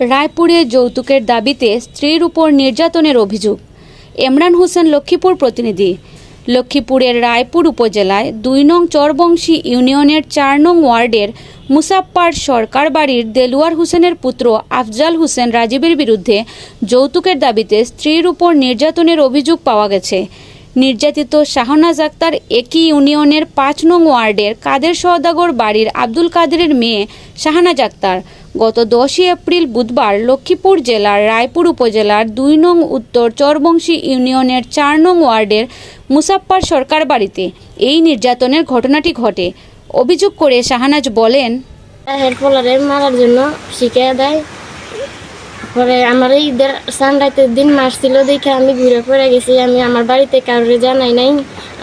রায়পুরে যৌতুকের দাবিতে স্ত্রীর উপর নির্যাতনের অভিযোগ। এমরান হোসেন লক্ষ্মীপুর প্রতিনিধি। লক্ষ্মীপুরের রায়পুর উপজেলায় দুই নং চরবংশী ইউনিয়নের চার নং ওয়ার্ডের মুসাপ্পার সরকার বাড়ির দেলুয়ার হোসেনের পুত্র আফজাল হোসেন রাজীবের বিরুদ্ধে যৌতুকের দাবিতে স্ত্রীর উপর নির্যাতনের অভিযোগ পাওয়া গেছে। নির্যাতিত শাহনাজ আক্তার একই ইউনিয়নের পাঁচ নং ওয়ার্ডের কাদের সওদাগর বাড়ির আব্দুল কাদেরের মেয়ে শাহনাজ আক্তার। গত দশই এপ্রিল বুধবার লক্ষ্মীপুর জেলার রায়পুর উপজেলার দুই নং উত্তর চরবংশী ইউনিয়নের চার নং ওয়ার্ডের মুসাপ্পার সরকার বাড়িতে এই নির্যাতনের ঘটনাটি ঘটে। অভিযোগ করে শাহনাজ বলেন মারার জন্য শিখিয়ে দেয় পরে আমার এই ঈদের সানরাইতের দিন মারছিল দেখে আমি ঘুরে পড়ে গেছি। আমি আমার বাড়িতে কারোর জানাই নাই।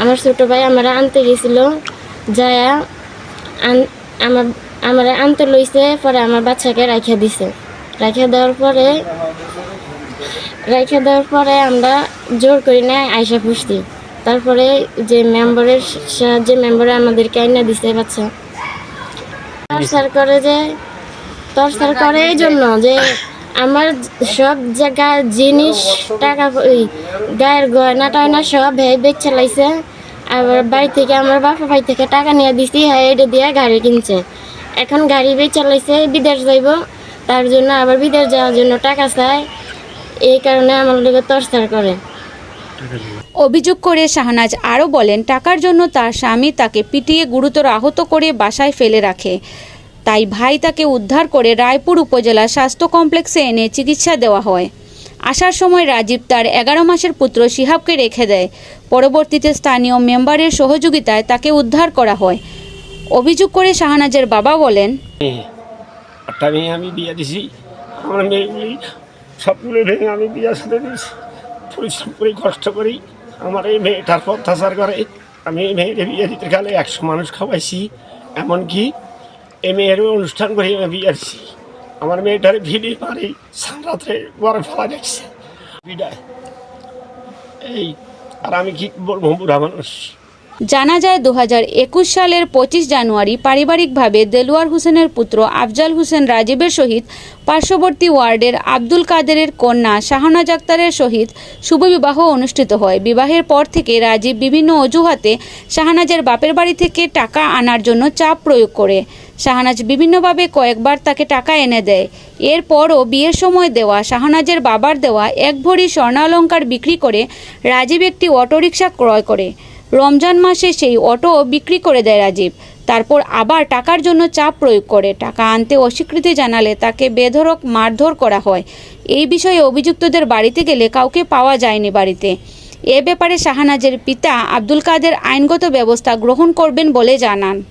আমার ছোট ভাই আমার আনতে গেছিল। যায়া আমার আমার আনতে লইছে পরে আমার বাচ্চাকে রাখিয়া দিছে। রাখিয়া দেওয়ার পরে রাখিয়া দেওয়ার পরে আমরা জোর করি না আয়সা পুষতি। তারপরে যে মেম্বারের সাহায্যে মেম্বারে আমাদেরকে আইনা দিছে বাচ্চা। টর্চার করে যে টর্চার করে এই জন্য যে আমার সব জায়গা জিনিস, টাকা ওই গায়ের গয়না টয়না সব বেচ চালাইছে আবার বাড়ি থেকে আমার বাপা ভাই থেকে টাকা নিয়ে দিছি হ্যাঁ এটা দিয়ে গাড়ি কিনছে। এখন গাড়ি বেচ চালাইছে বিদেশ যাইব। তার জন্য আবার বিদেশ যাওয়ার জন্য টাকা চায়। এই কারণে আমার লোক টর্চার করে। অভিযোগ করে শাহনাজ আরও বলেন, টাকার জন্য তার স্বামী তাকে পিটিয়ে গুরুতর আহত করে বাসায় ফেলে রাখে। তাই ভাই তাকে উদ্ধার করে রায়পুর উপজেলা স্বাস্থ্য কমপ্লেক্সে এনে চিকিৎসা দেওয়া হয়। আসার সময় রাজীব তার এগারো মাসের পুত্র শিহাবকে রেখে দেয়। পরবর্তীতে স্থানীয় মেম্বারের সহযোগিতায় তাকে উদ্ধার করা হয়। অভিযোগ করে শাহনাজের বাবা বলেন আমি বিয়ে দিছি। আমার মেয়েগুলি সবগুলো ভেঙে আমি বিয়ের সাথে দিয়েছি। পরিশ্রম করি, কষ্ট করি। আমার এই মেয়েটার অত্যাচার করে আমি এই মেয়ের বিয়ে দিতে গেলে একশো মানুষ খাওয়াইছি। এমনকি এই মেয়ের অনুষ্ঠান করে আমি বিয়ে আমার মেয়েটার ভিড়ি মারি সারাত্রে বড় ফেলা দেখছে। বিদায়। এই, আর আমি কি বলব, বুড়া মানুষ? জানা যায় দু সালের পঁচিশ জানুয়ারি পারিবারিকভাবে দেলোয়ার হোসেনের পুত্র আফজাল হোসেন রাজীবের সহিত পার্শ্ববর্তী ওয়ার্ডের আব্দুল কাদেরের কন্যা শাহনাজ আক্তারের সহিত শুভবিবাহ অনুষ্ঠিত হয়। বিবাহের পর থেকে রাজীব বিভিন্ন অজুহাতে শাহনাজের বাপের বাড়ি থেকে টাকা আনার জন্য চাপ প্রয়োগ করে। শাহনাজ বিভিন্নভাবে কয়েকবার তাকে টাকা এনে দেয়। এরপরও বিয়ের সময় দেওয়া শাহনাজের বাবার দেওয়া এক ভরি স্বর্ণালঙ্কার বিক্রি করে রাজীব একটি অটোরিকশা ক্রয় করে। রমজান মাসে সেই অটো বিক্রি করে দেয় রাজীব। তারপর আবার টাকার জন্য চাপ প্রয়োগ করে। টাকা আনতে অস্বীকৃতি জানালে তাকে বেধরক মারধর করা হয়। এই বিষয়ে অভিযুক্তদের বাড়িতে গেলে কাউকে পাওয়া যায়নি বাড়িতে। এ ব্যাপারে শাহানাজের পিতা আব্দুল কাদের আইনগত ব্যবস্থা গ্রহণ করবেন বলে জানান।